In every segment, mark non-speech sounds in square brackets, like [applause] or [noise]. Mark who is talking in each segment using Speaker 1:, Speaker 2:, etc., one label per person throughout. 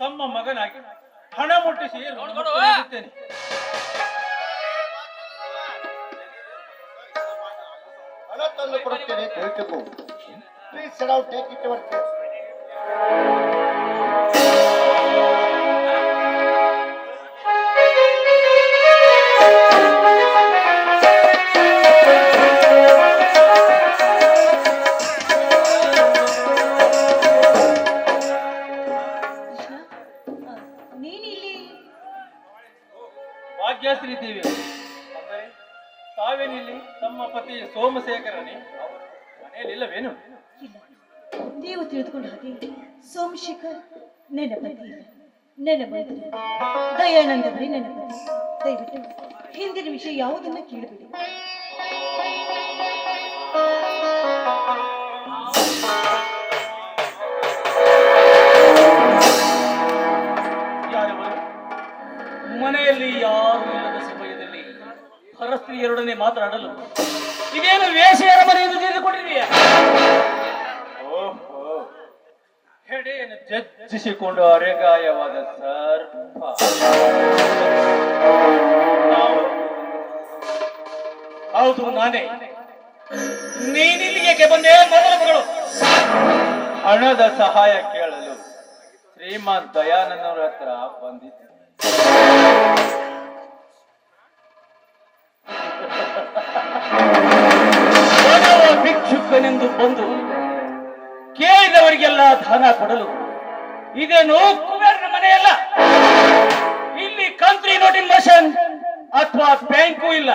Speaker 1: ತಮ್ಮ ಮಗನಾಗಿ ಹಣ ಮುಟ್ಟಿಸಿ ಋಣಮುಕ್ತನಾಗುತ್ತೇನೆ.
Speaker 2: ಹಣ ತಂದು ಕೊಡುತ್ತೇನೆ ಪ್ಲೀಸ್ ಟೇಕ್ ಇಟ್
Speaker 1: ತಾವೇನಿಲ್ಲಿ ತಮ್ಮ ಪತಿ ಸೋಮಶೇಖರನೇ? ಮನೆಯಲ್ಲಿಲ್ಲವೇನು
Speaker 3: ನೀವು ತಿಳಿದುಕೊಂಡ ಹಾಗೆ ಸೋಮಶೇಖರ್ ನನ್ನ ಪತಿ ನನ್ನ ಬರೀ ಪತಿ ದಯವಿಟ್ಟು ಹಿಂದಿನ ವಿಷಯ ಯಾವುದನ್ನ ಕೇಳಬೇಡಿ.
Speaker 1: ಪರಸ್ತ್ರೀಯರೊಡನೆ ಮಾತನಾಡಲು ಇದೇನು ವೇಷೆಯರ ಮನೆಯನ್ನು ತಿಳಿದುಕೊಂಡಿದೆಯಾ ಹೆಡೆಯನ್ನು ಜಜ್ಜಿಸಿಕೊಂಡು ಅರೆಗಾಯವಾದ ಸರ್ಪ. ಹೌದು, ನಾನೇ. ನೀನಿಲ್ಲಿಗೆ ಬಂದೆ ಮೊದಲ ಮಗಳು. ಹಣದ ಸಹಾಯ ಕೇಳಲು ಶ್ರೀಮಾನ್ ದಯಾನಂದವರ ಹತ್ರ ಬಂದಿದ್ದೆ. ಭಿಕ್ಷುಕನೆಂದು ಬಂದು ಕೇಳಿದವರಿಗೆಲ್ಲ ದಾನ ಕೊಡಲು ಇದೇನು ಕುಬೇರನ ಮನೆಯಲ್ಲ? ಇಲ್ಲಿ ಕಂತ್ರಿ ನೋಟಿನ್ ಮಷನ್ ಅಥವಾ ಬ್ಯಾಂಕು ಇಲ್ಲ.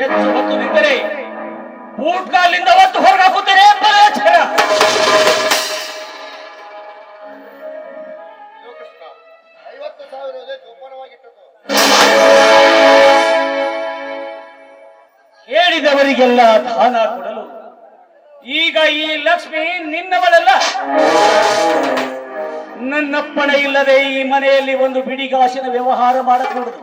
Speaker 1: ಹೆಚ್ಚು ಹೊತ್ತು ನಿಂತರೆ ಬೂಟ್ ಕಾಲಿಂದ ಒತ್ತು ಹೊರಗಾಕುತ್ತೇನೆ. ಬಲಚ್ಛರ.
Speaker 2: ಕೃಷ್ಣ ಐವತ್ತು ಸಾವಿರ ಜೋಪಾನವಾಗಿಟ್ಟುಕೋ
Speaker 1: ದಾನ ಕೊಡಲು. ಈಗ ಈ ಲಕ್ಷ್ಮಿ ನಿನ್ನವಳಲ್ಲ. ನನ್ನಪ್ಪಣೆ ಇಲ್ಲದೆ ಈ ಮನೆಯಲ್ಲಿ ಒಂದು ಬಿಡಿಗಾಸಿನ ವ್ಯವಹಾರ ಮಾಡಕೂಡದು.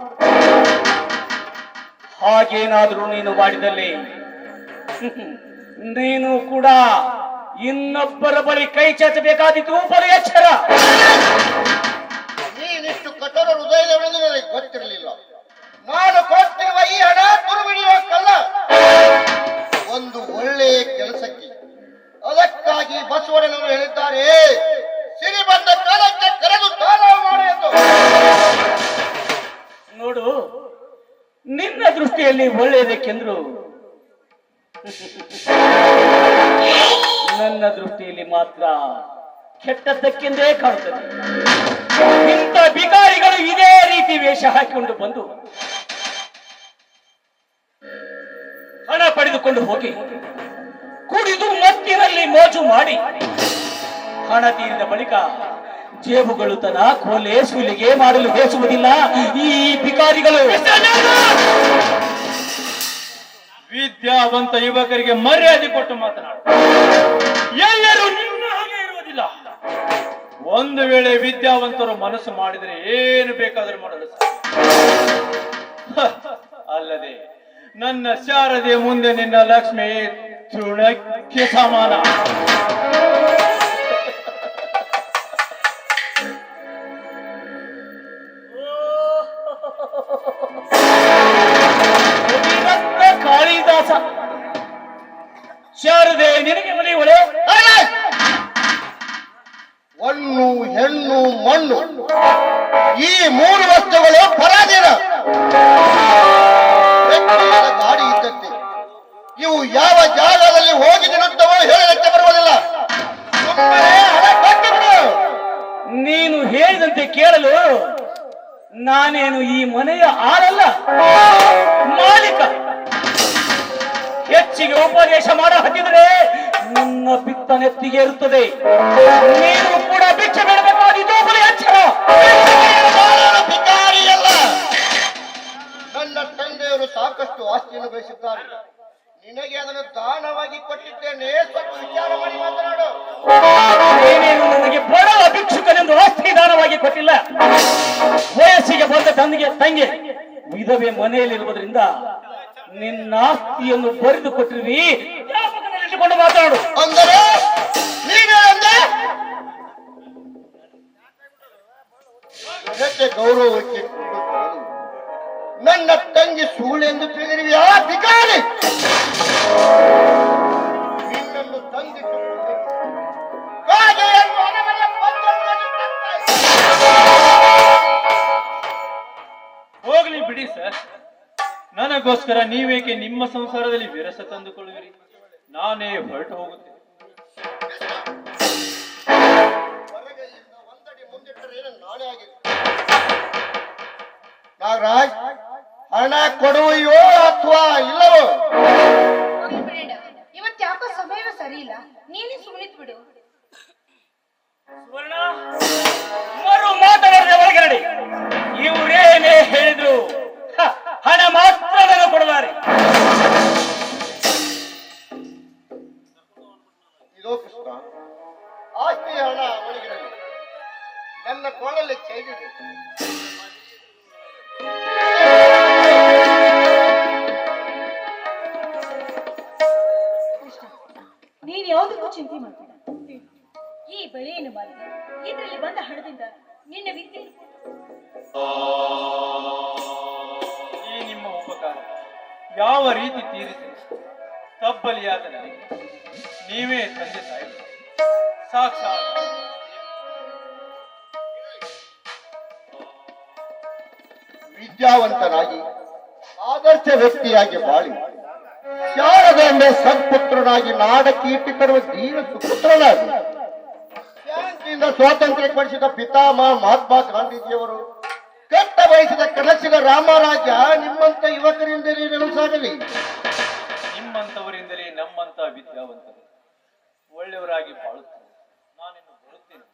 Speaker 1: ಹಾಗೇನಾದ್ರೂ ನೀನು ಮಾಡಿದಲ್ಲಿ? [laughs] ನೀನು ಕೂಡ ಇನ್ನೊಬ್ಬರ ಬಳಿ ಕೈ ಚಾಚಬೇಕಾದಿತ್ತು ಬಲಿ ಎಚ್ಚರ.
Speaker 2: ನೀನಿಷ್ಟು ಕಠೋರ ಹೃದಯದವಳೆಂದು ನನಗೆ ಗೊತ್ತಿರಲಿಲ್ಲ. ನಾನು ಕೊಟ್ಟಿರುವ ಈ ಹಣ ತುರುಬಿಡಿಯೋಕ್ಕಲ್ಲ ಒಂದು ಒಳ್ಳೆಯ ಕೆಲಸಕ್ಕೆ ಅದಕ್ಕಾಗಿ ಬಸವಣ್ಣನವರು ಹೇಳಿದ್ದಾರೆ, ಸಿರಿ ಬಂದ ಕಾಲಕ್ಕೆ ಕರೆದು ದಾನ ಮಾಡು ಎಂದು.
Speaker 1: ನೋಡು, ನಿನ್ನ ದೃಷ್ಟಿಯಲ್ಲಿ ಒಳ್ಳೆಯದಕ್ಕೆಂದ್ರು ನನ್ನ ದೃಷ್ಟಿಯಲ್ಲಿ ಮಾತ್ರ ಕೆಟ್ಟದ್ದಕ್ಕೆಂದೇ ಕಾಣುತ್ತದೆ. ಇಂಥ ಬಿಕಾರಿಗಳು ಇದೇ ರೀತಿ ವೇಷ ಹಾಕಿಕೊಂಡು ಬಂದು ಹಣ ಪಡೆದುಕೊಂಡು ಹೋಗಿ, ಕುಡಿದು ಮತ್ತಿನಲ್ಲಿ ಮೋಜು ಮಾಡಿ, ಹಣ ತೀರಿದ ಬಳಿಕ ಜೇಬುಗಳು ತನ ಕೊಲೆ ಸುಲಿಗೆ ಮಾಡಲು ಬೇಸುವುದಿಲ್ಲ ಈ ಭಿಕಾರಿಗಳು ವಿದ್ಯಾವಂತ ಯುವಕರಿಗೆ ಮರ್ಯಾದೆ ಕೊಟ್ಟು ಮಾತನಾಡು. ಎಲ್ಲರೂ ನಿನ್ನ ಹಾಗೆ ಇರುವುದಿಲ್ಲ. ಒಂದು ವೇಳೆ ವಿದ್ಯಾವಂತರು ಮನಸ್ಸು ಮಾಡಿದರೆ ಏನು ಬೇಕಾದರೂ ಮಾಡಲು ನನ್ನ ಶಾರದೆ ಮುಂದೆ ನಿನ್ನ ಲಕ್ಷ್ಮಿ ತೃಣಕ್ಕೆ ಸಮಾನ.
Speaker 2: ಯಾವ ಜಾಗದಲ್ಲಿ ಹೋಗಿ ನಿಲ್ಲುತ್ತವೋ ಹೇಳಲಿಕ್ಕೆ ಬರುವುದಿಲ್ಲ.
Speaker 1: ನೀನು ಹೇಳಿದಂತೆ ಕೇಳಲು ನಾನೇನು ಈ ಮನೆಯ ಆಳಲ್ಲ? ಮಾಲೀಕ! ಹೆಚ್ಚಿಗೆ ಉಪದೇಶ ಮಾಡ ಹತ್ತಿದರೆ ನನ್ನ ಪಿತ್ತ ನೆತ್ತಿಗೆ ಇರುತ್ತದೆ ನೀನು ಕೂಡ ಭಿಕ್ಷೆ ಬಿಡಬೇಕಾದಿದ್ದು ಎಚ್ಚರ
Speaker 2: ಭಿಕಾರಿಯಲ್ಲ ನನ್ನ ತಂದೆಯವರು ಸಾಕಷ್ಟು ಆಸ್ತಿಯನ್ನು ಗಳಿಸಿದ್ದಾರೆ. ನಿನಗೆ ಅದನ್ನು ದಾನವಾಗಿ ಕೊಟ್ಟಿದ್ದೇನೆ. ಸ್ವಲ್ಪ ವಿಚಾರ ಮಾಡಿ ಮಾತನಾಡು.
Speaker 1: ನೀನೇನು ನನಗೆ ಬಡ ಭಿಕ್ಷುಕನೆಂದು ಆಸ್ತಿ ದಾನವಾಗಿ ಕೊಟ್ಟಿಲ್ಲ. ವಯಸ್ಸಿಗೆ ಬಂದ ತಂದಿಗೆ ತಂಗಿ ವಿಧವೆ ಮನೆಯಲ್ಲಿರುವುದರಿಂದ ನಿನ್ನ ಆಸ್ತಿಯನ್ನು ಬರೆದು ಕೊಟ್ಟಿರುವಿ. ಇಟ್ಟುಕೊಂಡು ಮಾತನಾಡು.
Speaker 2: ಅಂದರೆ? ಗೌರವಕ್ಕೆ. ನನ್ನ ತಂಗಿ ಸುಳ್ಳು ಎಂದು ತಿಳಿದಿರುವ ನಿನ್ನನ್ನು ಕಟ್ಟಾಯಿಸಿ.
Speaker 4: ಹೋಗ್ಲಿ ಬಿಡಿ ಸರ್. ನನಗೋಸ್ಕರ ನೀವೇಕೆ ನಿಮ್ಮ ಸಂಸಾರದಲ್ಲಿ ವಿರಸ ತಂದುಕೊಳ್ಳುವಿರಿ? ನಾನೇ ಹೊರಟು ಹೋಗುತ್ತೇನೆ.
Speaker 2: ನಾಗರಾಜ್! ಹಣ ಕೊಡುವೆಯೋ ಅಥವಾ ಇಲ್ಲವೋ?
Speaker 5: ಇವತ್ತು ಯಾಕೋ ಸಮಯವೇ ಸರಿ ಇಲ್ಲ ನೀನೇ ಸುಮ್ಮನಿತ್ ಬಿಡು.
Speaker 1: ಸುವರ್ಣ ಮರು ಮಾತನಾಡದೆ ನಡಿ ಇವರೇನೇ ಹೇಳಿದ್ರು? ಹ, ಹಣ ಮಾತ್ರ ನನಗೆ ಕೊಡುವಾರೆ
Speaker 2: ಇದೋ ಕೃಷ್ಣ ಆಸ್ತಿ ಹಣ ಅವನಿಗಿರಲಿ ನನ್ನ ಕೊಳಲ್ಲಿ ಚೈದಿದೆ
Speaker 3: ಚಿಂತೆ ಮಾಡ್ತೀನಿ ಈ ಬೆಳೆಯನ್ನು ಮಾಡಿದೆ? ಇದರಲ್ಲಿ ಬಂದ ಹಣದಿಂದ ನಿನ್ನ ವಿದ್ಯೆ?
Speaker 4: ಈ ನಿಮ್ಮ ಉಪಕಾರ ಯಾವ ರೀತಿ ತೀರಿಸಿ ತಬ್ಬಲಿಯಾದ ನನಗೆ? ನೀವೇ ತಂದೆ ತಾಯಿ. ಸಾಕ್ಷಾತ್.
Speaker 2: ವಿದ್ಯಾವಂತನಾಗಿ ಆದರ್ಶ ವ್ಯಕ್ತಿಯಾಗಿ ಬಾಳಿ. ಶಾರದೆಂಬ ಸತ್ಪುತ್ರನಾಗಿ ನಾಡ ಕೀರ್ತಿ ತರುವ ಧೀರ ಸುಪುತ್ರನಾಗಿ? ಸ್ವಾತಂತ್ರ್ಯ ಪಡಿಸಿದ ಪಿತಾಮಹ ಮಹಾತ್ಮ ಗಾಂಧೀಜಿಯವರು, ಕೆಟ್ಟ ಬಯಸಿದ ಕನಸಿನ ರಾಮರಾಜ್ಯ ನಿಮ್ಮಂತ ಯುವಕರಿಂದಲೇ ನೆನಸಾಗಲಿ.
Speaker 4: ನಿಮ್ಮಂತವರಿಂದಲೇ ನಮ್ಮಂತ ವಿದ್ಯಾವಂತರು ಒಳ್ಳೆಯವರಾಗಿ ಬಾಳುತ್ತಾರೆ. ನಾನಿನ್ನು ಬರುತ್ತೇನೆ.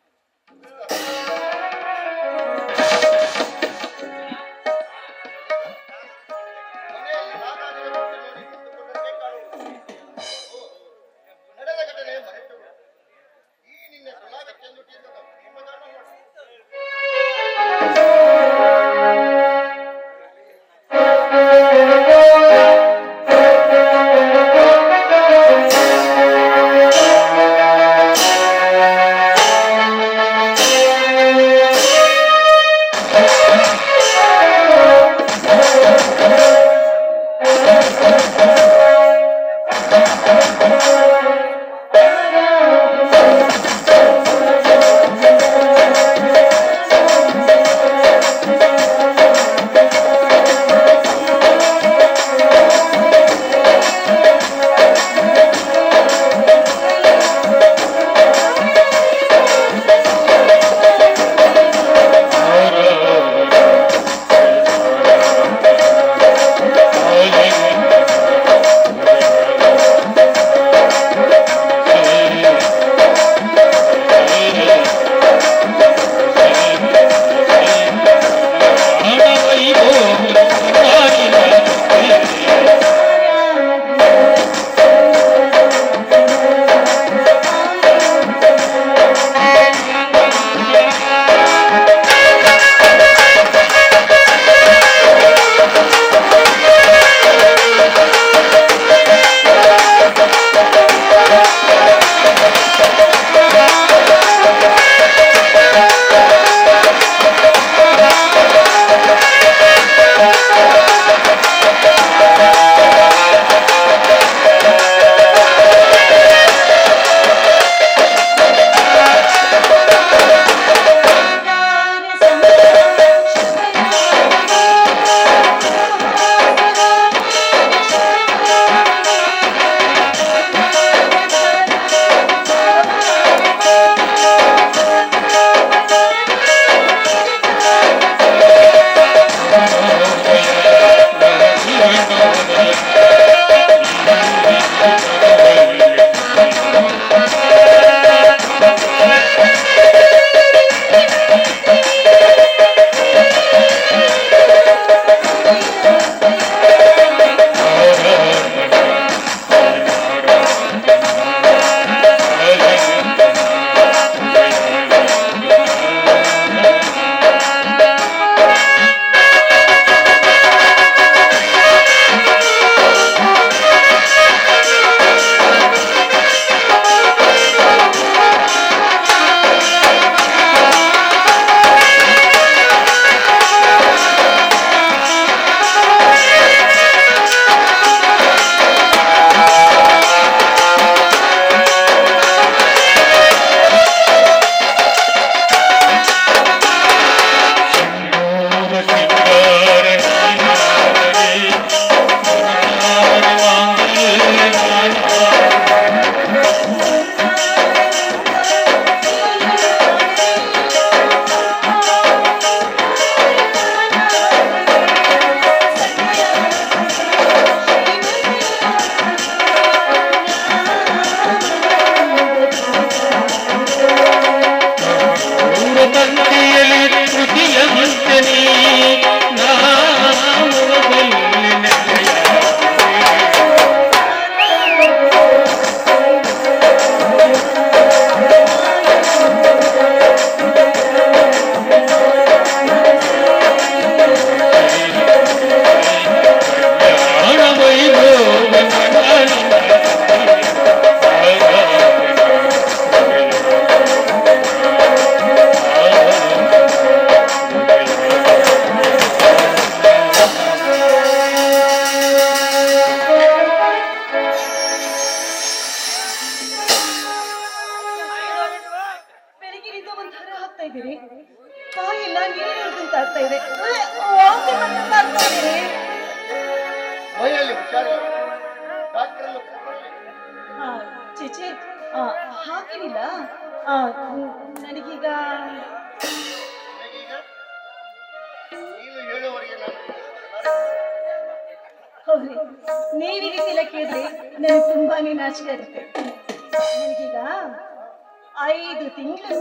Speaker 3: ಐದು ತಿಂಗಳು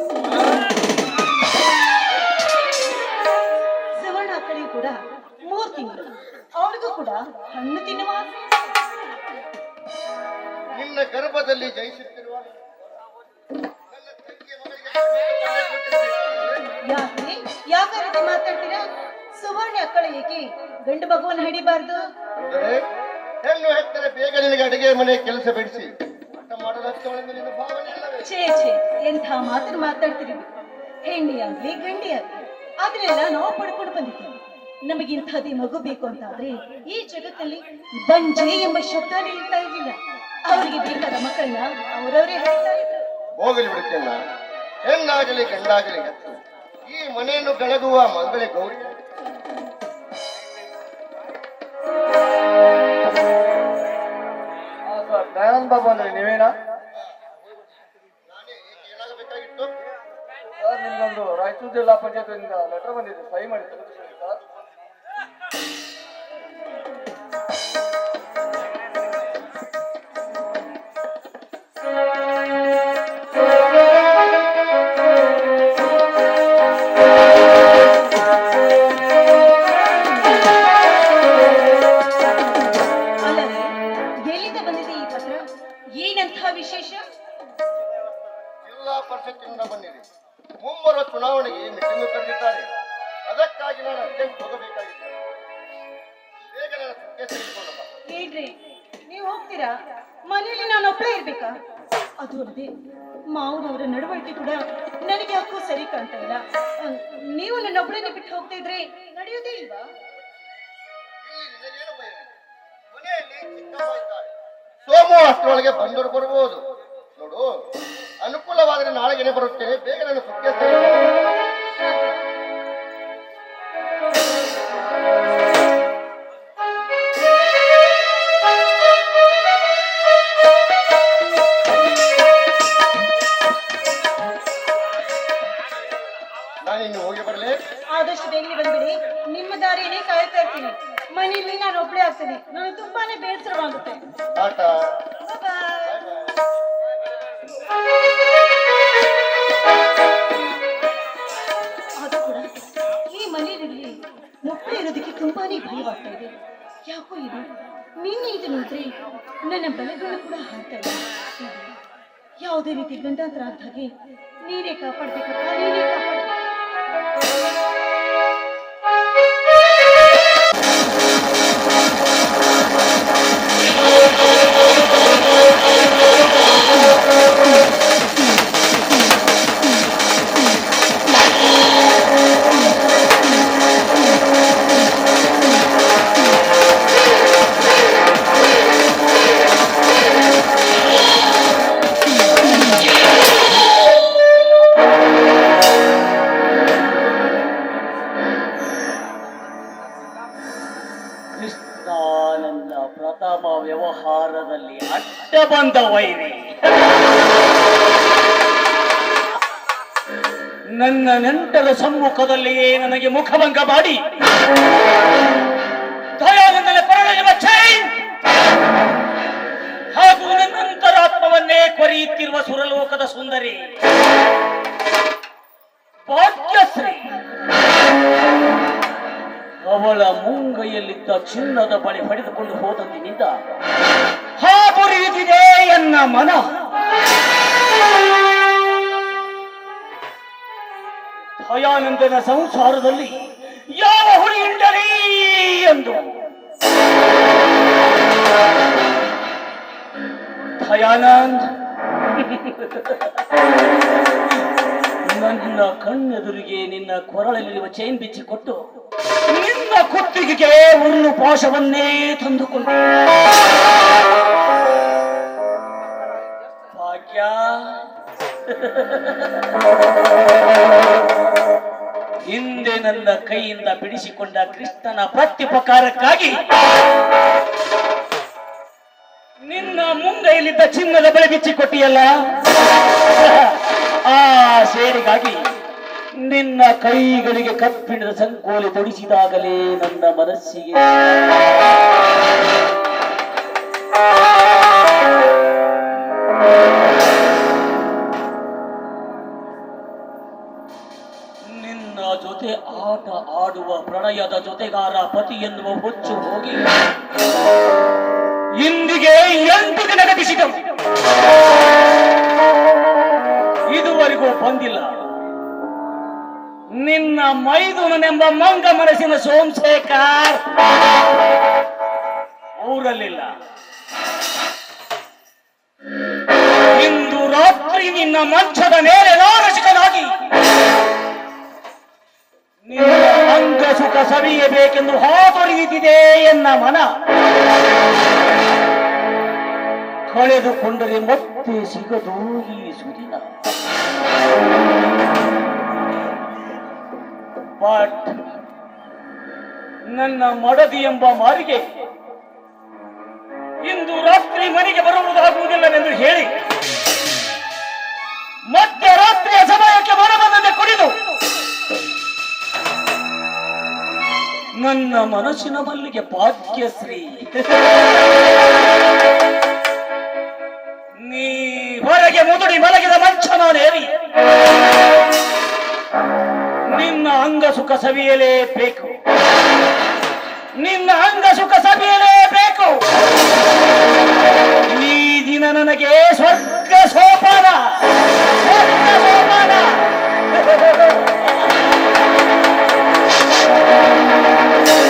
Speaker 3: ಸವರ್ಣ ಕಡೆಯೂ ಕೂಡ ಮೂರ್ ತಿಂಗಳು. ಅವಳಿಗೂ ಕೂಡ ಹಣ್ಣು ತಿನ್ನುವ. ಆಸೆ.
Speaker 2: ನಿನ್ನ ಗರ್ಭದಲ್ಲಿ ಜಯಿಸುತ್ತಿರುವ ನನ್ನ ತಂಗಿಯ ಮಗಳಿಗೆ ತಂದೆ ಕೊಟ್ಟಿರಬೇಕು.
Speaker 3: ಯಾಕೆ? ಯಾಕ ರೀತಿ ಮಾತಾಡ್ತೀರಾ? ಸುವರ್ಣ ಅಕ್ಕಳ ಏಕೆ ಗಂಡು ಮಗುವನ್ನು ಹಿಡಿಬಾರ್ದು?
Speaker 2: ಅಂದರೆ ಹೆಣ್ಣು ಹೆತ್ತರೆ ಬೇಗ ನಿನಗೆ ಅಡಿಗೆ ಮನೆ ಕೆಲಸ ಬಿಡಿಸಿ. ಊಟ ಮಾಡಲು ಹಚ್ಚವಳೆಂದು ನಿನ್ನ ಭಾವನೆ ಅಲ್ಲವೇ
Speaker 3: ಛೇ ಛೇ ಎಂಥ ಮಾತನ್ನು ಮಾತಾಡ್ತೀರಿ ಹೆಣ್ಣಿ ಆಗ್ಲಿ ಗಂಡಿ ಆಗ್ಲಿ ಅದನ್ನೆಲ್ಲ ನಾವು ಪಡ್ಕೊಂಡು ಬಂದಿದ್ದೀವಿ. ನಮಗಿಂಥದೇ ಮಗು ಬೇಕು ಅಂತಾದ್ರೆ ಈ ಜಗತ್ತಲ್ಲಿ ಬಂಜೆ ಎಂಬ ಶಬ್ದ ನಿಲ್ತಾ ಇರಲಿಲ್ಲ. ಅವರಿಗೆ ಬೇಕಾದ ಮಕ್ಕಳನ್ನ ಅವರವರೇ ಹೇಳ್ತಾ ಇದ್ರು.
Speaker 2: ಹೋಗಲಿ ಬಿಡುತ್ತೇನ ಹೆಣ್ಣಾಗಲಿ ಗಂಡಾಗಲಿ ಹೆತ್ತು ಈ ಮನೆಯನ್ನು ಬೆಳಗುವ ಮಂಗಳೆ ಗೌರಿ.
Speaker 6: ದಯಾನಂದ ಬಾಬು ಅಂದ್ರೆ ನೀವೇನಾ? ರಾಯಚೂರು ಜಿಲ್ಲಾ ಪಂಚಾಯತ್ ಲೆಟರ್ ಬಂದಿದೆ ಸಹಿ ಮಾಡಿ
Speaker 3: ನೀವು ನನ್ನ ಒಬ್ಬಳನ್ನೇ ಬಿಟ್ಟು ಹೋಗ್ತಾ ಇದ್ರೆ ನಡೆಯೋದೇ ಇಲ್ವಾ?
Speaker 2: ಸೋಮು ಅಷ್ಟರೊಳಗೆ ಬಂದರು ಬರಬಹುದು ನೋಡು, ಅನುಕೂಲವಾದರೆ ನಾಳೆಗೆನೆ ಬರುತ್ತೇನೆ, ಬೇಗ ನಾನು ಸುಕ್ಕೆ
Speaker 3: ಮನೆಯಲ್ಲಿ ನಾನು ಒಬ್ಬಳೇ ಆಗ್ತೀನಿ. ನನಗೆ ತುಂಬಾನೇ ಬೇಸರವಾಗುತ್ತೆ. ಅದು ಕೂಡ ಈ ಮನೆಯಲ್ಲಿ ಒಬ್ಬಳೇ ಇರೋದಕ್ಕೆ ತುಂಬಾನೇ ಭಯವಾಗ್ತಾ ಇದೆ. ಯಾಕೋ ಇದು? ನಿನ್ನೆ ಇದು ನೋಡ್ರಿ ನನ್ನ ಬಲಗಳು ಕೂಡ ಹಾಕ್ತಾ ಇದೆ. ಯಾವುದೇ ರೀತಿ ಗಂಡಾಂತರ ಆದ ಹಾಗೆ ನೀನೇ ಕಾಪಾಡ್ಬೇಕಪ್ಪ ನೀನೇ ಕಾಪಾಡ್ಬೇಕು.
Speaker 1: ನೆಂಟರ ನನಗೆ ಮುಖಭಂಗ ಮಾಡಿ. ಹಾಗೂ ನನ್ನ ಅಂತರಾತ್ಮವನ್ನೇ ಕೊರೆಯುತ್ತಿರುವ ಸುರಲೋಕದ ಸುಂದರಿ. ಅವಳ ಮುಂಗೈಯಲ್ಲಿದ್ದ ಚಿನ್ನದ ಬಳಿ ಪಡೆದುಕೊಂಡು ಹೋದಂದಿನಿಂದ ಭಯಾನಂದನ ಸಂಸಾರದಲ್ಲಿ ಯಾವ ಹುಳಿಯುಂಡಲಿ ಎಂದು. ಭಯಾನಂದ್. ನನ್ನ ಕಣ್ಣೆದುರಿಗೆ ನಿನ್ನ ಕೊರಳಲ್ಲಿರುವ ಚೈನ್ ಬಿಚ್ಚಿಕೊಟ್ಟು ನಿನ್ನ ಕುತ್ತಿಗೆಗೆ ಉರುಳು ಪಾಶವನ್ನೇ ತಂದುಕೊಂಡು. ಭಾಗ್ಯ. ಹಿಂದೆ ನನ್ನ ಕೈಯಿಂದ ಬಿಡಿಸಿಕೊಂಡ ಕೃಷ್ಣನ ಪ್ರತ್ಯುಪಕಾರಕ್ಕಾಗಿ ನಿನ್ನ ಮುಂಗೈಲಿದ್ದ ಚಿನ್ನದ ಬಳೆ ಬಿಚ್ಚಿಕೊಟ್ಟಿಯಲ್ಲ ಆ ಸೇರಿಗಾಗಿ ನಿನ್ನ ಕೈಗಳಿಗೆ ಕಬ್ಬಿಣದ ಸಂಕೋಲೆ ತೊಡಿಸಿದಾಗಲೇ ನನ್ನ ಮನಸ್ಸಿಗೆ ಆಟ ಆಡುವ ಪ್ರಣಯದ ಜೊತೆಗಾರ ಪತಿ ಎನ್ನುವ ಹುಚ್ಚು ಹೋಗಿ. ಇಂದಿಗೆ ಎಂಟು ದಿನ ಗತಿಸಿದವು. ಇದುವರೆಗೂ ಬಂದಿಲ್ಲ. ನಿನ್ನ ಮೈದುನನೆಂಬ ಮಂಗ ಮನಸ್ಸಿನ ಸೋಮಶೇಖರ್ ಊರಲ್ಲಿಲ್ಲ. ಇಂದು ರಾತ್ರಿ ನಿನ್ನ ಮಂಚದ ಮೇಲೆ ನಾರಸಿಕನಾಗಿ ಸುಖ ಸವಿಯಬೇಕೆಂದು ಹಾತೊರೆಯುತ್ತಿದೆ ಎನ್ನ ಮನ. ಕಳೆದುಕೊಂಡರೆ ಮತ್ತೆ ಸಿಗದು ಈ ಸುದಿನ. ಬಟ್ ನನ್ನ ಮಡದಿ ಎಂಬ ಮಾರಿಗೆ ಇಂದು ರಾತ್ರಿ ಮನೆಗೆ ಬರುವುದಾಗುವುದಿಲ್ಲವೆಂದು ಹೇಳಿ ಮತ್ತೆ ರಾತ್ರಿಯ ಮನಸ್ಸಿನ ಮಲ್ಲಿಗೆ ಭಾಗ್ಯಶ್ರೀ ನೀ ಹೊರಗೆ ಮುದುಡಿ ಮಲಗಿದ ಮಂಚ ನಾನೇರಿ. ನಿನ್ನ ಅಂಗ ಸುಖ ಸವಿಯಲೇಬೇಕು ನಿನ್ನ ಅಂಗ ಸುಖ ಸವಿಯಲೇಬೇಕು ಈ ದಿನ ನನಗೆ ಸ್ವರ್ಗ ಸೋಪಾನ. ಸ್ವರ್ಗ ಸೋಪಾನ. [laughs]